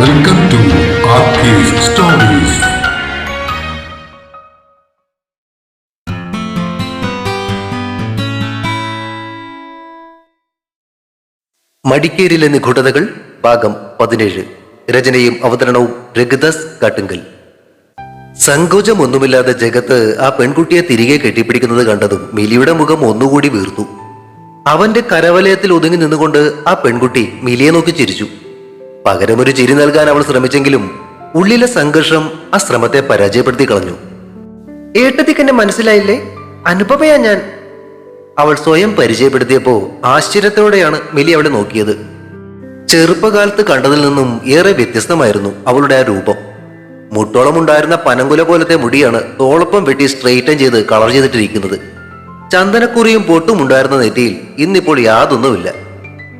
Welcome to stories. മടിക്കേരിലെ നിഗൂഢതകൾ ഭാഗം പതിനേഴ്. രചനയും അവതരണവും രഘുദാസ് കാട്ടുങ്കൽ. സങ്കോചമൊന്നുമില്ലാതെ ജഗത്ത് ആ പെൺകുട്ടിയെ തിരികെ കെട്ടിപ്പിടിക്കുന്നത് കണ്ടതും മിലിയുടെ മുഖം ഒന്നുകൂടി വീർത്തു. അവന്റെ കരവലയത്തിൽ ഒതുങ്ങി നിന്നുകൊണ്ട് ആ പെൺകുട്ടി മിലിയെ നോക്കി ചിരിച്ചു. പകരമൊരു ചിരി നൽകാൻ അവൾ ശ്രമിച്ചെങ്കിലും ഉള്ളിലെ സംഘർഷം ആ ശ്രമത്തെ പരാജയപ്പെടുത്തി കളഞ്ഞു. ഏട്ടത്തിക്ക് എന്നെ മനസ്സിലായില്ലേ? അനുപമയാ ഞാൻ. അവൾ സ്വയം പരിചയപ്പെടുത്തിയപ്പോ ആശ്ചര്യത്തോടെയാണ് മിലി അവളെ നോക്കിയത്. ചെറുപ്പകാലത്ത് കണ്ടതിൽ നിന്നും ഏറെ വ്യത്യസ്തമായിരുന്നു അവളുടെ ആ രൂപം. മുട്ടോളം ഉണ്ടായിരുന്ന പനങ്കുല പോലത്തെ മുടിയാണ് തോളപ്പം വെട്ടി സ്ട്രെയിറ്റൻ ചെയ്ത് കളർ ചെയ്തിട്ടിരിക്കുന്നത്. ചന്ദനക്കുറിയും പൊട്ടും ഉണ്ടായിരുന്ന നെറ്റിയിൽ ഇന്നിപ്പോൾ യാതൊന്നുമില്ല.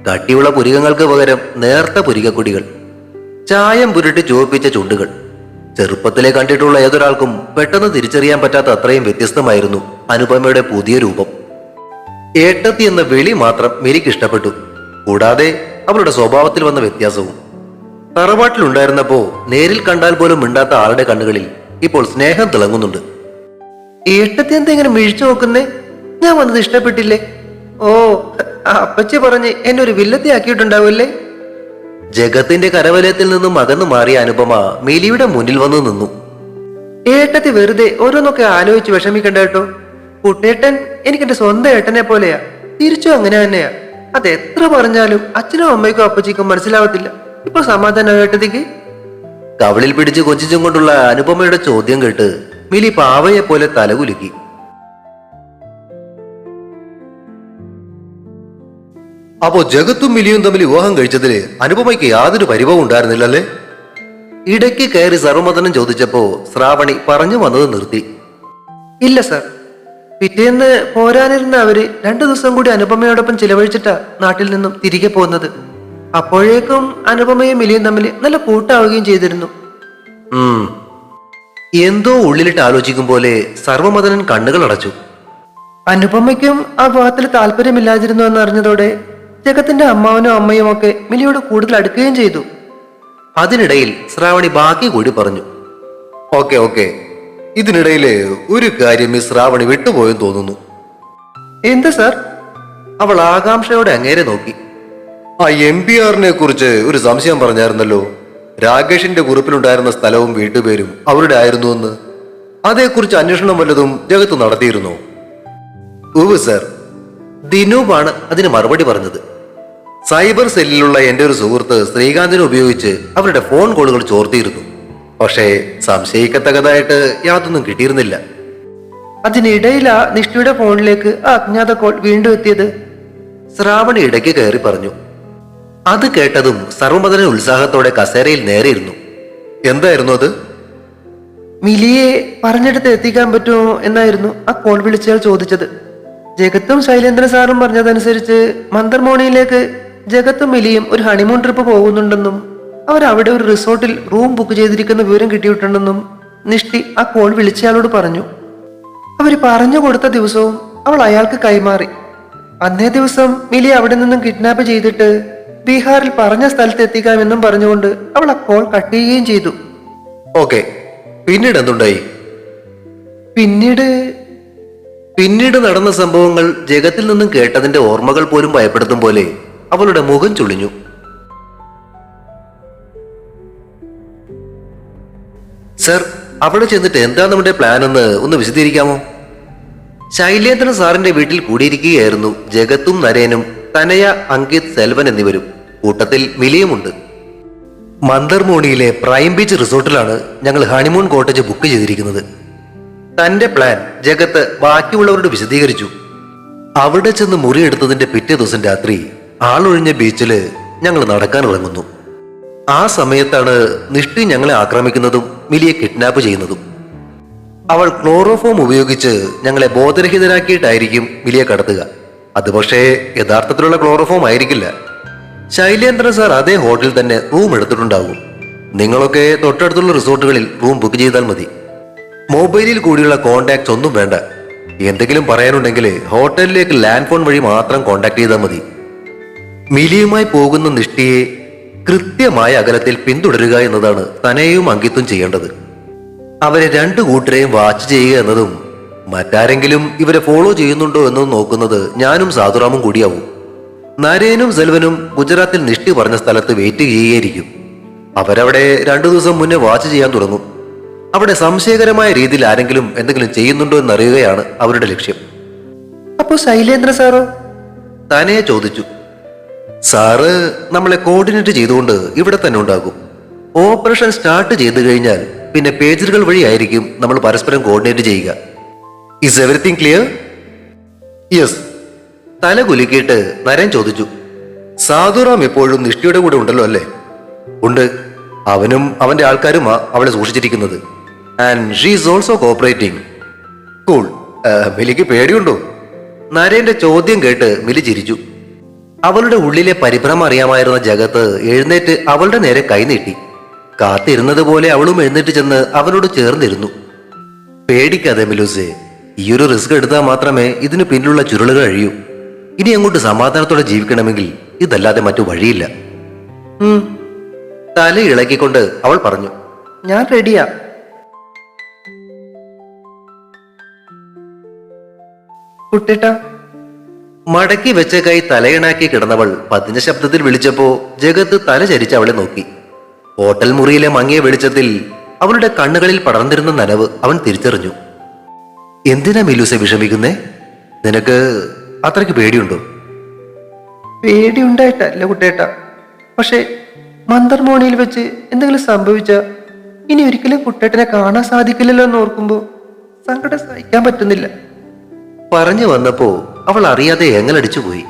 കട്ടിയുള്ള പുരികങ്ങൾക്ക് പകരം നേർത്ത പുരികക്കൊടികൾ ചായം പുരട്ടി ചുവപ്പിച്ച ചുണ്ടുകൾ. ചെറുപ്പത്തിലെ കണ്ടിട്ടുള്ള ഏതൊരാൾക്കും പെട്ടെന്ന് തിരിച്ചറിയാൻ പറ്റാത്ത അത്രയും വ്യത്യസ്തമായിരുന്നു അനുപമയുടെ പുതിയ രൂപം. ഏട്ടത്തി എന്ന വെളി മാത്രം മിരിക്ക് ഇഷ്ടപ്പെട്ടു കൂടാതെ അവളുടെ സ്വഭാവത്തിൽ വന്ന വ്യത്യാസവും. തറവാട്ടിലുണ്ടായിരുന്നപ്പോ നേരിൽ കണ്ടാൽ പോലും മിണ്ടാത്ത ആളുടെ കണ്ണുകളിൽ ഇപ്പോൾ സ്നേഹം തിളങ്ങുന്നുണ്ട്. ഏട്ടത്തി എന്താ ഇങ്ങനെ മിഴിച്ചു നോക്കുന്നേ? ഞാൻ വന്നത് ഇഷ്ടപ്പെട്ടില്ലേ? ഓ അപ്പച്ചി പറഞ്ഞ് എന്നെ ഒരു വില്ലത്തി ആക്കിയിട്ടുണ്ടാവില്ലേ ജഗത്തിന്റെ കരവലയത്തിൽ നിന്നും അകന്നു മാറിയ അനുപമ മിലിയുടെ മുന്നിൽ വന്നു നിന്നു. ഏട്ടത്തി വെറുതെ ഓരോന്നൊക്കെ ആലോചിച്ച് വിഷമിക്കണ്ട കേട്ടോ. കുട്ടേട്ടൻ എനിക്ക് എന്റെ സ്വന്തം ഏട്ടനെ പോലെയാ. തിരിച്ചു അങ്ങനെ തന്നെയാ. അത് എത്ര പറഞ്ഞാലും അച്ഛനും അമ്മയ്ക്കും അപ്പച്ചിക്കും മനസ്സിലാവത്തില്ല. ഇപ്പൊ സമാധാനം ഏട്ടത്തിക്ക്? കവളിൽ പിടിച്ച് കൊഞ്ചിച്ചും കൊണ്ടുള്ള അനുപമയുടെ ചോദ്യം കേട്ട് മിലി പാവയെ പോലെ തലകുലുക്കി. അപ്പോ ജഗത്തും മിലിയും തമ്മിൽ വിവാഹം കഴിച്ചതിൽ അനുപമയ്ക്ക് യാതൊരു പരിഭവം ഉണ്ടായിരുന്നില്ലല്ലേ? ഇടയ്ക്ക് കയറി സർവമതനം ചോദിച്ചപ്പോ ശ്രാവണി പറഞ്ഞു വന്നത് നിർത്തി. ഇല്ല സർ. പിറ്റേന്ന് പോരാനിരുന്ന അവർ രണ്ടു ദിവസം കൂടി അനുപമയോടൊപ്പം ചിലവഴിച്ചിട്ടാ നാട്ടിൽ നിന്നും തിരികെ പോകുന്നത്. അപ്പോഴേക്കും അനുപമയും മിലിയും തമ്മിൽ നല്ല കൂട്ടാവുകയും ചെയ്തിരുന്നു. എന്തോ ഉള്ളിലിട്ട് ആലോചിക്കും പോലെ സർവമതനൻ കണ്ണുകൾ അടച്ചു അനുപമയ്ക്കും ആ വിവാഹത്തിൽ താല്പര്യമില്ലാതിരുന്നു എന്ന് അറിഞ്ഞതോടെ ജഗത്തിന്റെ അമ്മാവനും അമ്മയും ഒക്കെ മിലിയോട് കൂടുതൽ അടുക്കുകയും ചെയ്തു. അതിനിടയിൽ ശ്രാവണി ബാക്കി കൂടി പറഞ്ഞു ഓക്കെ ഓക്കെ. ഇതിനിടയിൽ ഒരു കാര്യം ഈ ശ്രാവണി വിട്ടുപോയെന്ന് തോന്നുന്നു. എന്ത് സാർ? അവൾ ആകാംക്ഷയോടെ അങ്ങേരെ നോക്കി. ആ എം പി ആറിനെ കുറിച്ച് ഒരു സംശയം പറഞ്ഞായിരുന്നല്ലോ. രാകേഷിന്റെ കുറിപ്പിലുണ്ടായിരുന്ന സ്ഥലവും വീട്ടുപേരും അവരുടെ ആയിരുന്നു എന്ന്. അതേക്കുറിച്ച് അന്വേഷണം വല്ലതും ജഗത്ത് നടത്തിയിരുന്നോ? ഉവ് സർ. ദിനൂപാണ് അതിന് മറുപടി പറഞ്ഞത്. സൈബർ സെല്ലിലുള്ള എന്റെ ഒരു സുഹൃത്ത് ശ്രീകാന്തിനെ ഉപയോഗിച്ച് അവരുടെ ഫോൺ കോളുകൾ ചോർത്തിയിരുന്നു. പക്ഷേ സംശയിക്കത്തക്കതായിട്ട് യാതൊന്നും കിട്ടിയിരുന്നില്ല. അതിനിടയിലാ നിഷ്ഠയുടെ ഫോണിലേക്ക് ആ അജ്ഞാത കോൾ വീണ്ടും എത്തിയത്. ശ്രാവണ ഇടയ്ക്ക് കയറി പറഞ്ഞു അത് കേട്ടതും സർവമതന ഉത്സാഹത്തോടെ കസേരയിൽ നേരെയിരുന്നു. എന്തായിരുന്നു അത്? മിലിയെ പറഞ്ഞിടത്ത് എത്തിക്കാൻ പറ്റുമോ? എന്നായിരുന്നു ആ കോൾ വിളിച്ചയാൾ ചോദിച്ചത്. ജഗത്തും ശൈലേന്ദ്ര സാറും പറഞ്ഞതനുസരിച്ച് മന്ദർമോണിയിലേക്ക് ജഗത്തും മിലിയും ഒരു ഹണിമൂൺ ട്രിപ്പ് പോകുന്നുണ്ടെന്നും അവർ അവിടെ ഒരു റിസോർട്ടിൽ റൂം ബുക്ക് ചെയ്തിരിക്കുന്ന വിവരം കിട്ടിയിട്ടുണ്ടെന്നും നിഷ്ടി ആ കോൾ വിളിച്ചയാളോട് പറഞ്ഞു. അവർ പറഞ്ഞു കൊടുത്ത ദിവസവും അവൾ അയാൾക്ക് കൈമാറി. അന്നേ ദിവസം മിലി അവിടെ നിന്നും കിഡ്നാപ്പ് ചെയ്തിട്ട് ബീഹാറിൽ പറഞ്ഞ സ്ഥലത്ത് എത്തിക്കാമെന്നും പറഞ്ഞുകൊണ്ട് അവൾ ആ കോൾ കട്ട് ചെയ്യുകയും ചെയ്തു. ഓക്കെ പിന്നീട് എന്തുണ്ടായി? പിന്നീട് പിന്നീട് നടന്ന സംഭവങ്ങൾ ജഗത്തിൽ നിന്നും കേട്ടതിന്റെ ഓർമ്മകൾ പോലും ഭയപ്പെടുത്തും പോലെ അവളുടെ മുഖം ചുളിഞ്ഞു. സർ അവിടെ ചെന്നിട്ട് എന്താ നമ്മുടെ പ്ലാൻ എന്ന് ഒന്ന് വിശദീകരിക്കാമോ? ശൈലേന്ദ്രൻ സാറിന്റെ വീട്ടിൽ കൂടിയിരിക്കുകയായിരുന്നു. ജഗത്തും നരേനും തനയ അങ്കിത് സെൽവൻ എന്നിവരും. കൂട്ടത്തിൽ വിലയുമുണ്ട് മന്ദർമോണിയിലെ പ്രൈം ബീച്ച് റിസോർട്ടിലാണ് ഞങ്ങൾ ഹണിമൂൺ കോട്ടേജ് ബുക്ക് ചെയ്തിരിക്കുന്നത്. തന്റെ പ്ലാൻ ജഗത്ത് ബാക്കിയുള്ളവരോട് വിശദീകരിച്ചു. അവിടെ ചെന്ന് മുറിയെടുത്തതിന്റെ പിറ്റേ ദിവസം രാത്രി ആളൊഴിഞ്ഞ ബീച്ചിൽ ഞങ്ങൾ നടക്കാൻ ഇറങ്ങുന്നു. ആ സമയത്താണ് നിഷ്ഠി ഞങ്ങളെ ആക്രമിക്കുന്നതും മിലിയെ കിഡ്നാപ്പ് ചെയ്യുന്നതും. അവൾ ക്ലോറോഫോം ഉപയോഗിച്ച് ഞങ്ങളെ ബോധരഹിതരാക്കിയിട്ടായിരിക്കും മിലിയെ കടത്തുക. അത് പക്ഷേ യഥാർത്ഥത്തിലുള്ള ക്ലോറോഫോം ആയിരിക്കില്ല. ശൈലേന്ദ്രൻ സാർ അതേ ഹോട്ടലിൽ തന്നെ റൂം എടുത്തിട്ടുണ്ടാകും നിങ്ങളൊക്കെ തൊട്ടടുത്തുള്ള റിസോർട്ടുകളിൽ റൂം ബുക്ക് ചെയ്താൽ മതി. മൊബൈലിൽ കൂടിയുള്ള കോണ്ടാക്ട്സ് ഒന്നും വേണ്ട. എന്തെങ്കിലും പറയാനുണ്ടെങ്കിൽ ഹോട്ടലിലേക്ക് ലാൻഡ് ഫോൺ വഴി മാത്രം കോണ്ടാക്ട് ചെയ്താൽ മതി. മിലിയുമായി പോകുന്ന നിഷ്ഠിയെ കൃത്യമായ അകലത്തിൽ പിന്തുടരുക എന്നതാണ് തനയും അങ്കിത്തും ചെയ്യേണ്ടത്. അവരെ രണ്ടു കൂട്ടരെയും വാച്ച് ചെയ്യുക എന്നതും മറ്റാരെങ്കിലും ഇവരെ ഫോളോ ചെയ്യുന്നുണ്ടോ എന്നും നോക്കുന്നത് ഞാനും സാധുറാമും കൂടിയാവും. നരേനും സെൽവനും ഗുജറാത്തിൽ നിഷ്ഠി പറഞ്ഞ സ്ഥലത്ത് വെയിറ്റ് ചെയ്യുകയായിരിക്കും. അവരവിടെ രണ്ടു ദിവസം മുന്നേ വാച്ച് ചെയ്യാൻ തുടങ്ങും. അവിടെ സംശയകരമായ രീതിയിൽ ആരെങ്കിലും എന്തെങ്കിലും ചെയ്യുന്നുണ്ടോ എന്നറിയുകയാണ് അവരുടെ ലക്ഷ്യം. അപ്പോ ശൈലേന്ദ്ര സാറോ? താനേ ചോദിച്ചു. സാറ് നമ്മളെ കോർഡിനേറ്റ് ചെയ്തുകൊണ്ട് ഇവിടെ തന്നെ ഉണ്ടാകും. ഓപ്പറേഷൻ സ്റ്റാർട്ട് ചെയ്തു കഴിഞ്ഞാൽ പിന്നെ പേജറുകൾ വഴിയായിരിക്കും നമ്മൾ പരസ്പരം കോർഡിനേറ്റ് ചെയ്യുക. ഇസ് എവറിത്തിങ് ക്ലിയർ യെസ് തല കുലുക്കിയിട്ട് നരൻ ചോദിച്ചു. സാധുറാം എപ്പോഴും നിഷ്ഠയുടെ കൂടെ ഉണ്ടല്ലോ അല്ലേ? ഉണ്ട്. അവനും അവന്റെ ആൾക്കാരുമാ അവളെ സൂക്ഷിച്ചിരിക്കുന്നത്. And she is also cooperating cool മിലിക്ക് പേടിയുണ്ടോ? നരേന്റെ ചോദ്യം കേട്ട് മിലി ചിരിച്ചു. അവളുടെ ഉള്ളിലെ പരിഭ്രമം അറിയാമായിരുന്ന ജഗത്ത് എഴുന്നേറ്റ് അവളുടെ നേരെ കൈനീട്ടി കാത്തിരുന്നത് പോലെ അവളും എഴുന്നേറ്റ് ചെന്ന് അവനോട് ചേർന്നിരുന്നു. പേടിക്കാതെ മിലൂസേ ഈ ഒരു റിസ്ക് എടുത്താൽ മാത്രമേ ഇതിന് പിന്നിലുള്ള ചുരുളുകൾ അഴിയൂ. ഇനി അങ്ങോട്ട് സമാധാനത്തോടെ ജീവിക്കണമെങ്കിൽ ഇതല്ലാതെ മറ്റു വഴിയില്ല. തല ഇളക്കിക്കൊണ്ട് അവൾ പറഞ്ഞു ഞാൻ റെഡിയാ കുട്ടിട്ടാ. മടക്കി വെച്ച കൈ തലയിണാക്കി കിടന്നവൾ പതിഞ്ഞ ശബ്ദത്തിൽ വിളിച്ചപ്പോ ജഗത്ത് തലചരിച്ച് അവളെ നോക്കി. ഹോട്ടൽ മുറിയിലെ മങ്ങിയ വെളിച്ചത്തിൽ അവളുടെ കണ്ണുകളിൽ പടർന്നിരുന്ന നനവ് അവൻ തിരിച്ചറിഞ്ഞു. എന്തിനാ മിലൂസെ വിഷമിക്കുന്നേ? നിനക്ക് അത്രയ്ക്ക് പേടിയുണ്ടോ? പേടിയുണ്ടായിട്ടല്ല കുട്ടേട്ട പക്ഷേ മന്ദർമോണിയിൽ വെച്ച് എന്തെങ്കിലും സംഭവിച്ച ഇനി ഒരിക്കലും കുട്ടേട്ടനെ കാണാൻ സാധിക്കില്ലല്ലോ എന്ന് ഓർക്കുമ്പോ സങ്കടം സഹിക്കാൻ പറ്റുന്നില്ല. പറഞ്ഞു വന്നപ്പോ അവൾ അറിയാതെ എങ്ങലടിച്ചു പോയി.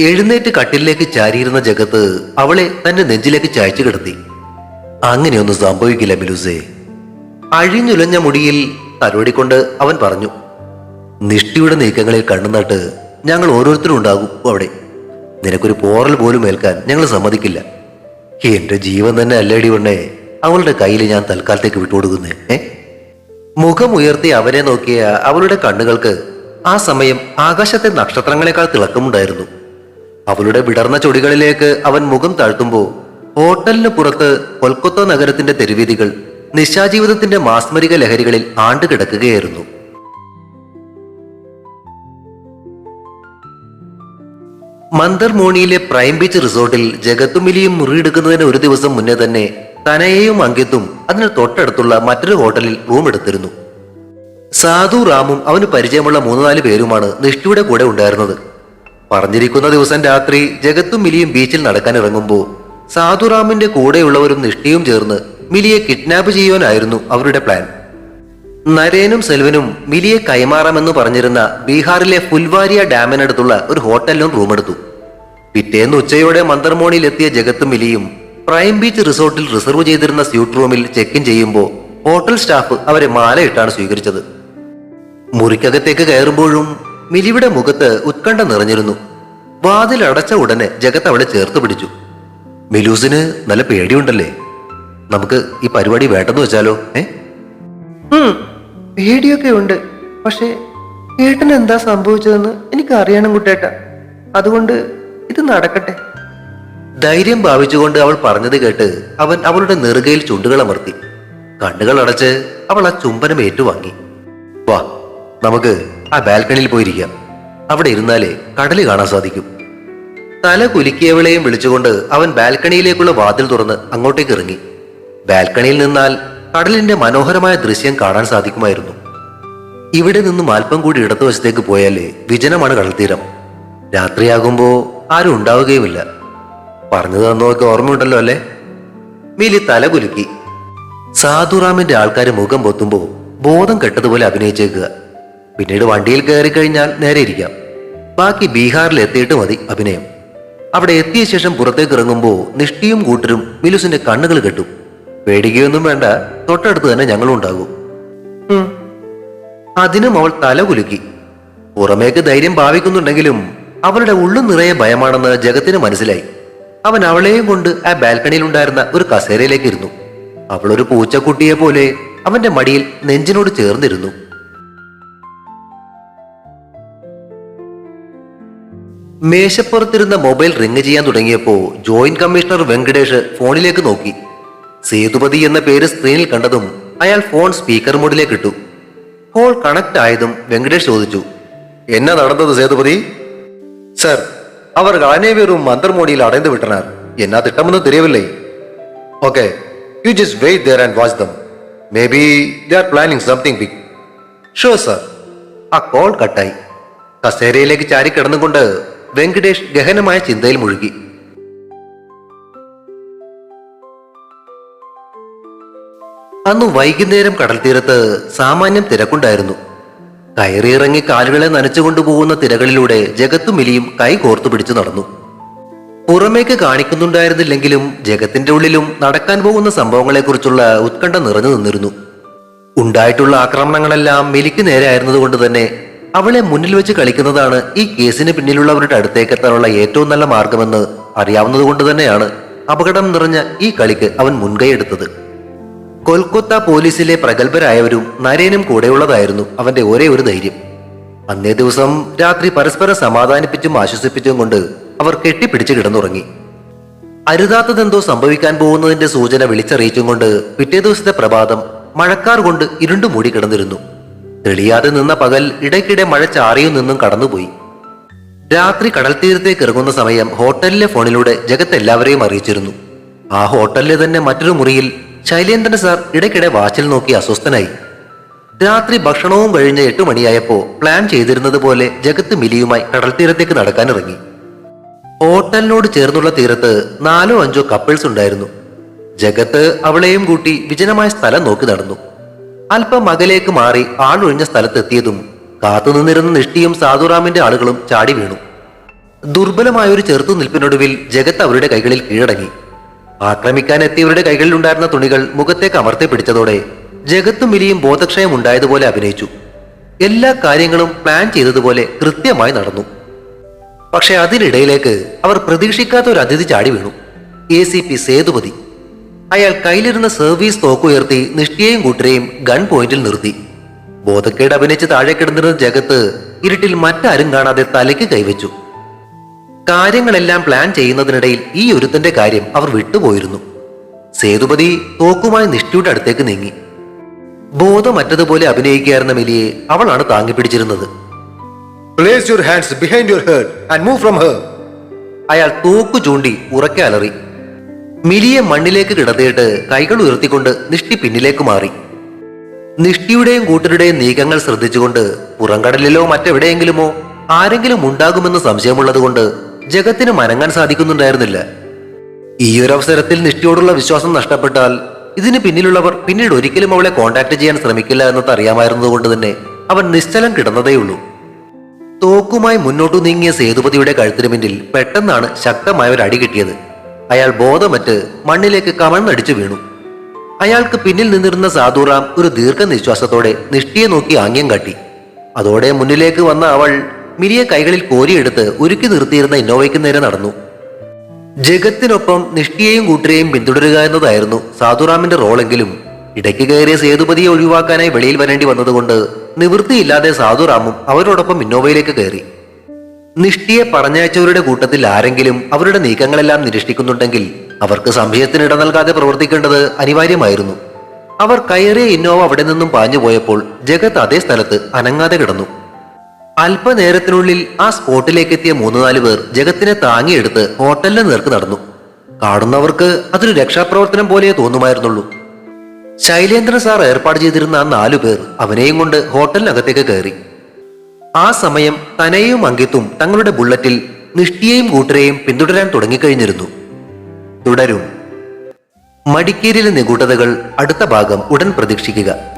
എഴുന്നേറ്റ് കട്ടിലേക്ക് ചാരിയിരുന്ന ജഗത്ത് അവളെ തന്റെ നെഞ്ചിലേക്ക് ചായച്ചു കിടത്തി. അങ്ങനെയൊന്നും സംഭവിക്കില്ല മിലുസേ. അഴിഞ്ഞുലഞ്ഞ മുടിയിൽ തലോടിക്കൊണ്ട് അവൻ പറഞ്ഞു നിഷ്ഠിയുടെ നീക്കങ്ങളിൽ കണ്ണുനട്ട് ഞങ്ങൾ ഓരോരുത്തരും ഉണ്ടാകും അവിടെ. നിനക്കൊരു പോറൽ പോലും ഏൽക്കാൻ ഞങ്ങൾ സമ്മതിക്കില്ല. എന്റെ ജീവൻ തന്നെ അല്ലേടി ഉണ്ടേ അവളുടെ കയ്യിൽ ഞാൻ തൽക്കാലത്തേക്ക് വിട്ടുകൊടുക്കുന്നേ ഏ? മുഖമുയർത്തി അവനെ നോക്കിയ അവളുടെ കണ്ണുകൾക്ക് ആ സമയം ആകാശത്തെ നക്ഷത്രങ്ങളെക്കാൾ തിളക്കമുണ്ടായിരുന്നു. അവളുടെ വിടർന്ന ചൊടികളിലേക്ക് അവൻ മുഖം താഴ്ത്തുമ്പോൾ ഹോട്ടലിന് പുറത്ത് കൊൽക്കത്ത നഗരത്തിന്റെ തെരുവീതികൾ നിശാജീവിതത്തിന്റെ മാസ്മരിക ലഹരികളിൽ ആണ്ടുകിടക്കുകയായിരുന്നു. മന്ദർമോണിയിലെ പ്രൈം ബീച്ച് റിസോർട്ടിൽ ജഗത്തുമിലിയും മുറിയെടുക്കുന്നതിന് ഒരു ദിവസം മുന്നേ തന്നെ തനയെയും അങ്കിത്തും അതിന് തൊട്ടടുത്തുള്ള മറ്റൊരു ഹോട്ടലിൽ റൂം എടുത്തിരുന്നു. സാധു റാമും അവന് പരിചയമുള്ള മൂന്ന് നാല് പേരുമാണ് നിഷ്ഠയുടെ കൂടെ ഉണ്ടായിരുന്നത്. പറഞ്ഞിരിക്കുന്ന ദിവസം രാത്രി ജഗത്തും മിലിയും ബീച്ചിൽ നടക്കാൻ ഇറങ്ങുമ്പോൾ സാധുറാമിന്റെ കൂടെയുള്ളവരും നിഷ്ഠയും ചേർന്ന് മിലിയെ കിഡ്നാപ്പ് ചെയ്യുവാനായിരുന്നു അവരുടെ പ്ലാൻ. നരേനും സെൽവനും മിലിയെ കൈമാറാമെന്ന് പറഞ്ഞിരുന്ന ബീഹാറിലെ ഫുൽവാരിയ ഡാമിനടുത്തുള്ള ഒരു ഹോട്ടലിലും റൂമെടുത്തു. പിറ്റേന്ന് ഉച്ചയോടെ മന്ത്രമോണിയിലെത്തിയ ജഗത്തും മിലിയും പ്രൈം ബീച്ച് റിസോർട്ടിൽ റിസർവ് ചെയ്തിരുന്ന സ്യൂട്ട് റൂമിൽ ചെക്ക് ഇൻ ചെയ്യുമ്പോൾ ഹോട്ടൽ സ്റ്റാഫ് അവരെ മാലയിട്ടാണ് സ്വീകരിച്ചത്. മുറിക്കകത്തേക്ക് കയറുമ്പോഴും മിലിയുടെ മുഖത്ത് ഉത്കണ്ഠ നിറഞ്ഞിരുന്നു. വാതിൽ അടച്ച ഉടനെ ജഗത്ത് അവളെ ചേർത്ത് പിടിച്ചു. മിലൂസിന് നല്ല പേടിയുണ്ടല്ലേ? നമുക്ക് ഈ പരിപാടി വേണ്ടെന്ന് വെച്ചാലോ ഏ? പേടിയൊക്കെ ഉണ്ട്. പക്ഷേ ഏട്ടന് എന്താ സംഭവിച്ചതെന്ന് എനിക്ക് അറിയണം കുട്ടേട്ട. അതുകൊണ്ട് ഇത് നടക്കട്ടെ. ധൈര്യം ഭാവിച്ചുകൊണ്ട് അവൾ പറഞ്ഞത് കേട്ട് അവൻ അവളുടെ നെറുകയിൽ ചുണ്ടുകൾ അമർത്തി. കണ്ണുകൾ അടച്ച് അവൾ ആ ചുംബനം ഏറ്റുവാങ്ങി. വാ നമുക്ക് ആ ബാൽക്കണിയിൽ പോയിരിക്കാം. അവിടെ ഇരുന്നാലേ കടൽ കാണാൻ സാധിക്കും. തല കുലുക്കിയവളെയും വിളിച്ചുകൊണ്ട് അവൻ ബാൽക്കണിയിലേക്കുള്ള വാതിൽ തുറന്ന് അങ്ങോട്ടേക്ക് ഇറങ്ങി. ബാൽക്കണിയിൽ നിന്നാൽ കടലിന്റെ മനോഹരമായ ദൃശ്യം കാണാൻ സാധിക്കുമായിരുന്നു. ഇവിടെ നിന്നും അല്പം കൂടി ഇടത്തുവശത്തേക്ക് പോയാലേ വിജനമാണ് കടൽത്തീരം. രാത്രിയാകുമ്പോ ആരും ഉണ്ടാവുകയുമില്ല. പറഞ്ഞു തന്നതൊക്കെ ഓർമ്മയുണ്ടല്ലോ അല്ലേ? മിലി തല കുലുക്കി. സാധുറാമിന്റെ ആൾക്കാർ മുഖം പൊത്തുമ്പോ ബോധം കെട്ടതുപോലെ അഭിനയിച്ചേക്കുക. പിന്നീട് വണ്ടിയിൽ കയറി കഴിഞ്ഞാൽ നേരെ ഇരിക്കാം. ബാക്കി ബീഹാറിൽ എത്തിയിട്ട് മതി അഭിനയം. അവിടെ എത്തിയ ശേഷം പുറത്തേക്ക് ഇറങ്ങുമ്പോൾ നിഷ്ഠിയും കൂട്ടരും മിലുസിന്റെ കണ്ണുകൾ കെട്ടും. പേടിക്കുകയൊന്നും വേണ്ട തൊട്ടടുത്ത് തന്നെ ഞങ്ങളും ഉണ്ടാകും. അതിനും അവൾ തല കുലുക്കി. പുറമേക്ക് ധൈര്യം ഭാവിക്കുന്നുണ്ടെങ്കിലും അവളുടെ ഉള്ളു നിറയെ ഭയമാണെന്ന് ജഗത്തിന് മനസ്സിലായി. അവൻ അവളെയും കൊണ്ട് ആ ബാൽക്കണിയിൽ ഉണ്ടായിരുന്ന ഒരു കസേരയിലേക്ക് ഇരുന്നു അവൾ ഒരു പൂച്ചക്കുട്ടിയെ പോലെ അവന്റെ മടിയിൽ നെഞ്ചിനോട് ചേർന്നിരുന്നു. മേശപ്പുറത്തിരുന്ന മൊബൈൽ റിങ് ചെയ്യാൻ തുടങ്ങിയപ്പോ ജോയിന്റ് കമ്മീഷണർ വെങ്കടേഷ് ഫോണിലേക്ക് നോക്കി. സേതുപതി എന്ന പേര് സ്ക്രീനിൽ കണ്ടതും അയാൾ ഫോൺ സ്പീക്കർ മോഡിലേക്ക് ഇട്ടു. കോൾ കണക്ട് ആയതും വെങ്കടേഷ് ചോദിച്ചു എന്നാ നടന്നത് സേതുപതി? സർ அவர்கள் அனைவரும் அந்த மோடியில் அடைந்து விட்டனர் என்ன திட்டம்னு தெரியவில்லை okay you just wait there and watch them maybe they are planning something big show sir ആ കോൾ കട്ടായി കസേരയിലേക്ക് ചാരി കിടന്നുകൊണ്ട് വെങ്കടേഷ് ഗഹനമായ ചിന്തയിൽ മുഴുകി. അന്ന് വൈകുന്നേരം കടൽ തീരത്ത് സാമാന്യം തിരക്കുണ്ടായിരുന്നു. കയറിയിറങ്ങി കാലുകളെ നനച്ചുകൊണ്ടു പോകുന്ന തിരകളിലൂടെ ജഗത്തും മിലിയും കൈ കോർത്തു പിടിച്ചു നടന്നു. പുറമേക്ക് കാണിക്കുന്നുണ്ടായിരുന്നില്ലെങ്കിലും ജഗത്തിന്റെ ഉള്ളിലും നടക്കാൻ പോകുന്ന സംഭവങ്ങളെക്കുറിച്ചുള്ള ഉത്കണ്ഠ നിറഞ്ഞു നിന്നിരുന്നു. ഉണ്ടായിട്ടുള്ള ആക്രമണങ്ങളെല്ലാം മിലിക്ക് നേരെയായിരുന്നതുകൊണ്ട് തന്നെ അവളെ മുന്നിൽ വെച്ച് കളിക്കുന്നതാണ് ഈ കേസിന് പിന്നിലുള്ളവരുടെ അടുത്തേക്ക് എത്താനുള്ള ഏറ്റവും നല്ല മാർഗമെന്ന് അറിയാവുന്നതുകൊണ്ട് തന്നെയാണ് അപകടം നിറഞ്ഞ ഈ കളിക്ക് അവൻ മുൻകൈയെടുത്തത് കൊൽക്കത്ത പോലീസിലെ പ്രഗത്ഭരായവരും നരേനും കൂടെയുള്ളതായിരുന്നു അവന്റെ ഒരേ ഒരു ധൈര്യം. അന്നേ ദിവസം രാത്രി പരസ്പരം സമാധാനിപ്പിച്ചും ആശ്വസിപ്പിച്ചും കൊണ്ട് അവർ കെട്ടിപ്പിടിച്ച് കിടന്നുറങ്ങി. അരുതാത്തതെന്തോ സംഭവിക്കാൻ പോകുന്നതിന്റെ സൂചന വിളിച്ചറിയിച്ചും കൊണ്ട് പിറ്റേ ദിവസത്തെ പ്രഭാതം മഴക്കാർ കൊണ്ട് ഇരുണ്ടു മൂടി കിടന്നിരുന്നു. തെളിയാതെ നിന്ന പകൽ ഇടയ്ക്കിടെ മഴ ചാറിയും നിന്നും കടന്നുപോയി. രാത്രി കടൽ തീരത്തേക്ക് ഇറങ്ങുന്ന സമയം ഹോട്ടലിലെ ഫോണിലൂടെ ജഗത്ത് എല്ലാവരെയും അറിയിച്ചിരുന്നു. ആ ഹോട്ടലിലെ തന്നെ മറ്റൊരു മുറിയിൽ ശൈലേന്ദ്രൻ സാർ ഇടയ്ക്കിടെ വാച്ചിൽ നോക്കി അസ്വസ്ഥനായി. രാത്രി ഭക്ഷണവും കഴിഞ്ഞ് എട്ട് മണിയായപ്പോ പ്ലാൻ ചെയ്തിരുന്നത് പോലെ ജഗത്ത് മിലിയുമായി കടൽ തീരത്തേക്ക് നടക്കാനിറങ്ങി. ഹോട്ടലിനോട് ചേർന്നുള്ള തീരത്ത് നാലോ അഞ്ചോ കപ്പിൾസ് ഉണ്ടായിരുന്നു. ജഗത്ത് അവളെയും കൂട്ടി വിജനമായ സ്ഥലം നോക്കി നടന്നു. അല്പം മകലേക്ക് മാറി ആളൊഴിഞ്ഞ സ്ഥലത്തെത്തിയതും കാത്തുനിന്നിരുന്ന നിഷ്ഠിയും സാധുറാമിന്റെ ആളുകളും ചാടി വീണു. ദുർബലമായ ഒരു ചെറുത്തുനിൽപ്പിനൊടുവിൽ ജഗത്ത് അവരുടെ കൈകളിൽ കീഴടങ്ങി. ആക്രമിക്കാൻ എത്തിയവരുടെ കൈകളിലുണ്ടായിരുന്ന തുണികൾ മുഖത്തേക്ക് അമർത്തി പിടിച്ചതോടെ ജഗത്തും മിലിയും ബോധക്ഷയം ഉണ്ടായതുപോലെ അഭിനയിച്ചു. എല്ലാ കാര്യങ്ങളും പ്ലാൻ ചെയ്തതുപോലെ കൃത്യമായി നടന്നു. പക്ഷെ അതിനിടയിലേക്ക് അവർ പ്രതീക്ഷിക്കാത്ത ഒരു അതിഥി ചാടി വീണു. A C P Sethupathi. അയാൾ കയ്യിലിരുന്ന സർവീസ് തോക്കുയർത്തി നിഷ്ഠയെയും കൂട്ടരെയും ഗൺ പോയിന്റിൽ നിർത്തി. ബോധക്കേട് അഭിനയിച്ച് താഴെ കിടന്നിരുന്ന ജഗത്ത് ഇരുട്ടിൽ മറ്റാരും കാണാതെ തലയ്ക്ക് കൈവച്ചു. കാര്യങ്ങളെല്ലാം പ്ലാൻ ചെയ്യുന്നതിനിടയിൽ ഈ ഒരുത്തന്റെ കാര്യം അവർ വിട്ടുപോയിരുന്നു. സേതുപതി തോക്കുമായി നിഷ്ഠയുടെ അടുത്തേക്ക് നീങ്ങി. ബോധമറ്റതുപോലെ അഭിനയിക്കുകയായിരുന്ന മിലിയെ അവളാണ് താങ്ങി പിടിച്ചിരുന്നത്. Place your hands behind your head and move from her അയാൾ തോക്കു ചൂണ്ടി ഉറക്കെ അലറി. മിലിയെ മണ്ണിലേക്ക് കിടത്തിയിട്ട് കൈകൾ ഉയർത്തിക്കൊണ്ട് നിഷ്ടി പിന്നിലേക്ക് മാറി. നിഷ്ടിയുടെയും കൂട്ടരുടെയും നീക്കങ്ങൾ ശ്രദ്ധിച്ചുകൊണ്ട് പുറംകടലിലോ മറ്റെവിടെയെങ്കിലുമോ ആരെങ്കിലും ഉണ്ടാകുമെന്ന് സംശയമുള്ളതുകൊണ്ട് ജഗത്തിന് മനങ്ങാൻ സാധിക്കുന്നുണ്ടായിരുന്നില്ല. ഈ ഒരു അവസരത്തിൽ നിഷ്ഠയോടുള്ള വിശ്വാസം നഷ്ടപ്പെട്ടാൽ ഇതിന് പിന്നിലുള്ളവർ പിന്നീട് ഒരിക്കലും അവളെ കോണ്ടാക്ട് ചെയ്യാൻ ശ്രമിക്കില്ല എന്നത് അറിയാമായിരുന്നതുകൊണ്ട് തന്നെ അവൻ നിശ്ചലം കിടന്നതേയുള്ളൂ. തോക്കുമായി മുന്നോട്ടു നീങ്ങിയ സേതുപതിയുടെ കഴുത്തിന് പിന്നിൽ പെട്ടെന്നാണ് ശക്തമായ ഒരു അടി കിട്ടിയത്. അയാൾ ബോധമറ്റ് മണ്ണിലേക്ക് കമഴ്ന്നടിച്ചു വീണു. അയാൾക്ക് പിന്നിൽ നിന്നിരുന്ന സാധുറാം ഒരു ദീർഘനിശ്വാസത്തോടെ നിഷ്ഠിയെ നോക്കി ആംഗ്യം കാട്ടി. അതോടെ മുന്നിലേക്ക് വന്ന അവൾ മിരിയെ കൈകളിൽ കോരിയെടുത്ത് ഉരുക്കി നിർത്തിയിരുന്ന ഇന്നോവയ്ക്ക് നേരെ നടന്നു. ജഗത്തിനൊപ്പം നിഷ്ഠിയെയും കൂട്ടരെയും പിന്തുടരുക എന്നതായിരുന്നു സാധുറാമിന്റെ റോളെങ്കിലും. ഇടയ്ക്ക് കയറിയ സേതുപതിയെ ഒഴിവാക്കാനായി വെളിയിൽ വരേണ്ടി വന്നതുകൊണ്ട് നിവൃത്തിയില്ലാതെ സാധുറാമും അവരോടൊപ്പം ഇന്നോവയിലേക്ക് കയറി. നിഷ്ഠിയെ പറഞ്ഞയച്ചവരുടെ കൂട്ടത്തിൽ ആരെങ്കിലും അവരുടെ നീക്കങ്ങളെല്ലാം നിരീക്ഷിക്കുന്നുണ്ടെങ്കിൽ അവർക്ക് സംശയത്തിന് ഇട നൽകാതെ പ്രവർത്തിക്കേണ്ടത് അനിവാര്യമായിരുന്നു. അവർ കയറിയ ഇന്നോവ അവിടെ നിന്നും പാഞ്ഞുപോയപ്പോൾ പോയപ്പോൾ ജഗത്ത് അതേ സ്ഥലത്ത് അനങ്ങാതെ കിടന്നു. അല്പനേരത്തിനുള്ളിൽ ആ സ്പോട്ടിലേക്ക് എത്തിയ മൂന്ന് നാല് പേർ ജഗത്തിനെ താങ്ങിയെടുത്ത് ഹോട്ടലിന് നേർക്ക് നടന്നു. കാണുന്നവർക്ക് അതൊരു രക്ഷാപ്രവർത്തനം പോലെ തോന്നുമായിരുന്നുള്ളൂ. ശൈലേന്ദ്രൻ സാർ ഏർപ്പാട് ചെയ്തിരുന്ന ആ നാലു പേർ അവനെയും കൊണ്ട് ഹോട്ടലിനകത്തേക്ക് കയറി. ആ സമയം തനയും അങ്കിത്തും തങ്ങളുടെ ബുള്ളറ്റിൽ നിഷ്ഠിയെയും കൂട്ടരെയും പിന്തുടരാൻ തുടങ്ങിക്കഴിഞ്ഞിരുന്നു. തുടരും. മടിക്കേരിയിലെ നിഗൂഢതകൾ അടുത്ത ഭാഗം ഉടൻ പ്രതീക്ഷിക്കുക.